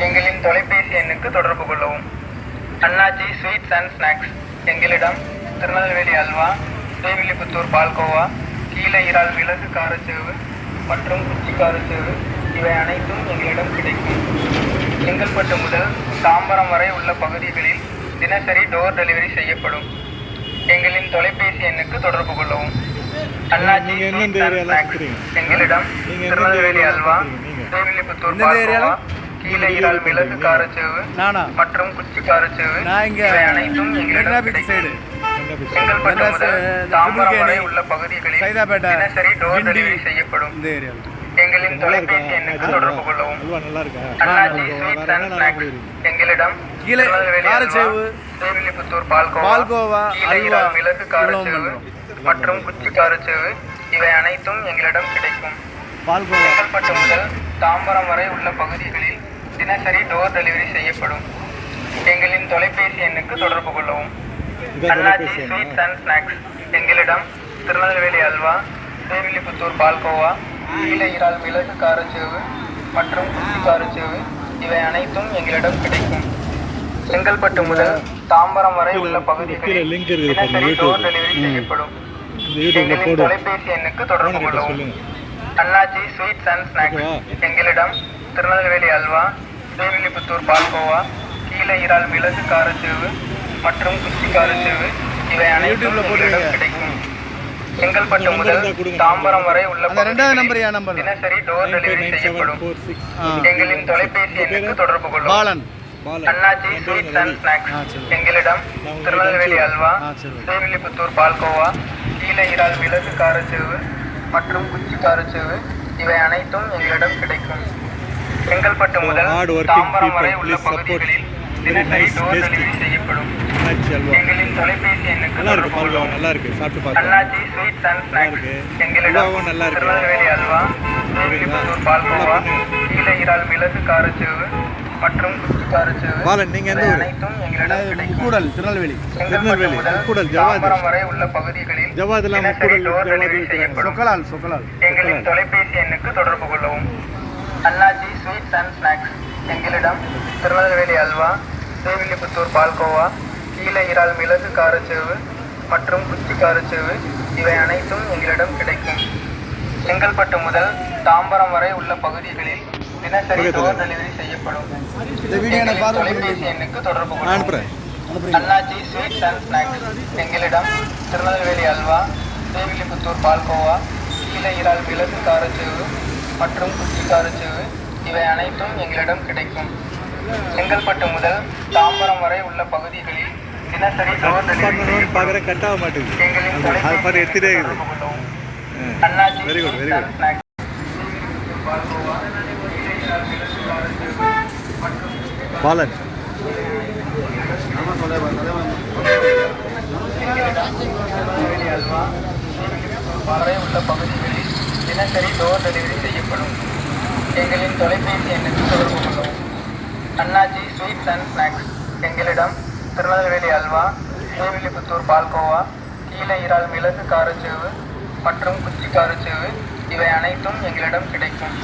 எங்களின் தொலைபேசி எண்ணுக்கு தொடர்பு கொள்ளவும் அண்ணாச்சி ஸ்வீட்ஸ் அண்ட் ஸ்நாக்ஸ் எங்களிடம் திருநெல்வேலி அல்வா ஸ்ரீவில்லிபுத்தூர் பால்கோவா கீழே இறால் மிளகு காரச்சேவு மற்றும் குச்சி காரச்சேவு இவை அனைத்தும் எங்களிடம் கிடைக்கும் செங்கல்பட்டு முதல் தாம்பரம் வரை உள்ள பகுதிகளில் தினசரி டோர் டெலிவரி செய்யப்படும் எங்களின் தொலைபேசி எண்ணுக்கு தொடர்பு கொள்ளவும் அண்ணாச்சி நீங்க எந்தெந்த ஸ்வீட்ஸ் அண்ட் ஏரியால ஸ்நாக்ஸ் இருக்கிறீங்க? எங்களிடம் திருநெல்வேலி அல்வா? ஸ்ரீவில்லிபுத்தூர்? பால்கோவா இறால் மிளகு காரச்சேவு மற்றும் குச்சி காரச்சேவு இவை அனைத்தும் எங்களிடம் கிடைக்கும். செங்கல்பட்டு முதல் தாம்பரம் வரை உள்ள பகுதிகளில் தினசரி டோர். டெலிவரி செய்யப்படும். எங்களின்? தொலைபேசி எண்ணுக்கு தொடர்பு கொள்ளவும். அண்ணாச்சி ஸ்வீட்ஸ் அண்ட் ஸ்நாக்ஸ்? எங்களிடம் ஸ்ரீவில்லிபுத்தூர் பால்கோவா கீழே மிளகு காரச்சேவு. மற்றும் குச்சி காரச்சேவு இவை அனைத்தும் எங்களிடம் கிடைக்கும். செங்கல்பட்டு முதல் தாம்பரம் வரை உள்ள பகுதிகளில் தினசரி டோர் டெலிவரி செய்யப்படும். எங்களின் தொலைபேசி எண்ணுக்கு தொடர்பு கொள்ளவும். அண்ணாச்சி? ஸ்வீட்ஸ் அண்ட் ஸ்நாக்ஸ் எங்களிடம் திருநெல்வேலி அல்வா ஸ்ரீவில்லிபுத்தூர் பால்கோவா கீழே இறால் மிளகு காரச்சேவு மற்றும் குச்சி காரச்சேவு இவை அனைத்தும் எங்களிடம் கிடைக்கும். செங்கல்பட்டு முதல் தாம்பரம் வரை உள்ள பகுதிகளில் தினசரி டோர். டெலிவரி. செய்யப்படும். எங்களின் தொலைபேசி எண்ணுக்கு தொடர்பு கொள்ளவும். அண்ணாச்சி ஸ்வீட்ஸ் அண்ட் ஸ்நாக்ஸ்? எங்களிடம் திருநெல்வேலி அல்வா ஸ்ரீவில்லிபுத்தூர் பால்கோவா கீழே இறால் மிளகு காரச்சேவு மற்றும் குச்சி காரச்சேவு. இவை அனைத்தும் போடுறீங்க. கிடைக்கும். செங்கல்பட்டு முதல். தாம்பரம் வரை உள்ள தினசரி டோர் டெலிவரி செய்யப்படும். எங்களின் தொலைபேசி எண்ணுக்கு தொடர்பு கொள்ளும். அண்ணாச்சி ஸ்வீட்ஸ் அண்ட் ஸ்நாக்ஸ். எங்களிடம் திருநெல்வேலி அல்வா. ஸ்ரீவில்லிபுத்தூர் பால்கோவா கீழே இறால் மிளகு காரச்சேவு மற்றும் குச்சி காரச்சேவு. இவை அனைத்தும் எங்களிடம் கிடைக்கும். செங்கல்பட்டு முதல் தாம்பரம் வரை உள்ள. பகுதிகளில் தினசரி டோர். டெலிவரி செய்யப்படும். எங்களின் தொலைபேசி எண்ணுக்கு நல்லா இருக்கு நல்லா சாப்பிட்டு அண்ணாச்சி ஸ்வீட்ஸ் அண்ட் ஸ்நாக்ஸ். எங்களிடம் நல்லா இருக்கு. திருநெல்வேலி அல்வா ஸ்ரீவில்லிபுத்தூர் பால்கோவா கீழே இறால் மிளகு காரச்சேவு மற்றும் பாலன், நீங்க எந்த ஊரு? முக்கூடல் திருநெல்வேலி. திருநெல்வேலி, முதல் முக்கூடல், ஜவாது. வரை உள்ள பகுதிகளில் ஜவாது டெலிவரி இருக்கிறாங்க. செய்யப்படும். சொக்கலால் சொக்கலால். எங்களின் தொலைபேசி எண்ணுக்கு தொடர்பு கொள்ளவும். அண்ணாச்சி ஸ்வீட்ஸ் அண்ட் ஸ்நாக்ஸ் எங்களிடம் திருநெல்வேலி அல்வா ஸ்ரீவில்லிபுத்தூர் பால்கோவா கீழே இறால் மிளகு காரச்சேவு மற்றும் குச்சி காரச்சேவு. இவை அனைத்தும் எங்களிடம் கிடைக்கும். செங்கல்பட்டு முதல் தாம்பரம் வரை உள்ள பகுதிகளில் தினசரி டோர். டெலிவரி செய்யப்படும். தொலைபேசி எண்ணுக்கு தொடர்பு அனுப்புறேன். அண்ணாச்சி ஸ்வீட்ஸ் அண்ட் ஸ்நாக்ஸ் எங்களிடம் திருநெல்வேலி அல்வா ஸ்ரீவில்லிபுத்தூர் பால்கோவா கீழே இறால் மிளகு காரச்சேவு மற்றும் குச்சி காரச்சேவு இவை அனைத்தும் எங்களிடம் கிடைக்கும் செங்கல்பட்டு முதல் தாம்பரம் வரை உள்ள பகுதிகளில் தினசரி பார்க்குறேன் கட் ஆக மாட்டேங்குது எங்களின் எடுத்துட்டே இருக்குது பாலன் வரை உள்ள பகுதிகளில் தினசரி டோர் டெலிவரி தேவைப்படும் எங்களின் தொலைபேசி எண்ணுக்கு தொடர்பு கொள்ளவும் அண்ணாச்சி ஸ்வீட்ஸ் அண்ட் ஸ்நாக்ஸ். எங்களிடம் திருநெல்வேலி அல்வா ஸ்ரீவில்லிபுத்தூர் பால்கோவா கீழே இறால் மிளகு காரச்சேவு மற்றும் குச்சி காரச்சேவு இவை அனைத்தும் எங்களிடம் கிடைக்கும்.